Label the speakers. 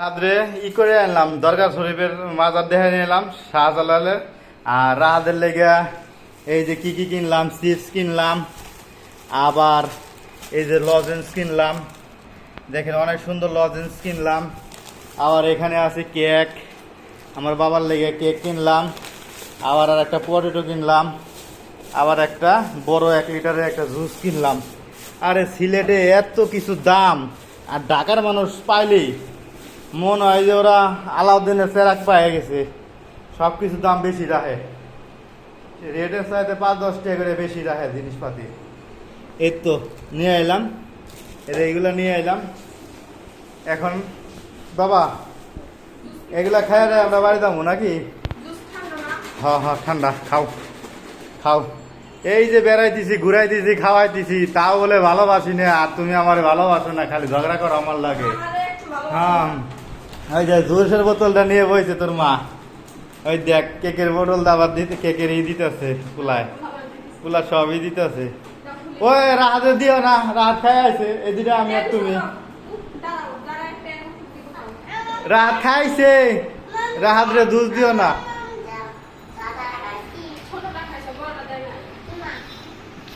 Speaker 1: রাহাদরে ই করে আনলাম দরগা শরীফের মাজার দেখে নিলাম শাহজালালের আর রাহাদের লেগে এই যে কি কি কিনলাম, চিপস কিনলাম, আবার এই যে লজেন্স কিনলাম, দেখেন অনেক সুন্দর লজেন্স কিনলাম। আবার এখানে আছে কেক, আমার বাবার লেগে কেক কিনলাম, আবার আর একটা পটেটো কিনলাম, আবার একটা বড় এক লিটারের একটা জুস কিনলাম। আরে সিলেটে এত কিছু দাম, আর ঢাকার মানুষ পাইলেই মনে হয় যে ওরা আলাউদ্দিনের চেরাক পায়ে গেছে। সব কিছু দাম বেশি রাখে। রেটের চাইতে পাঁচ দশ টাকা করে বেশি রাখে জিনিসপাতি। এই তো নিয়ে এলাম। এর এইগুলো নিয়ে এলাম। এখন বাবা এগুলা খাই আমরা বাড়ি যাব নাকি? হ্যাঁ হ্যাঁ ঠান্ডা খাও। খাও। এই যে বেড়াইতেছি ঘুরাইতেছি খাওয়াইতেছি তাও বলে ভালোবাসি না। আর তুমি আমার ভালোবাসো না খালি ঝগড়া করো আমার লাগে। হ্যাঁ। ওই যে জুসের বোতলটা নিয়ে বইছে তোর মা। ওই দেখ, কেকের বোতল দাবার দিতে, কেকের ই দিতেছে কুলায়। কুলা সবই দিতেছে। ওই রাত দিও না রাহাত খাই আছে। এদিকে আমি আর তুমি। রাহাত খাইছে। রাহাত রে দুধ দিও না।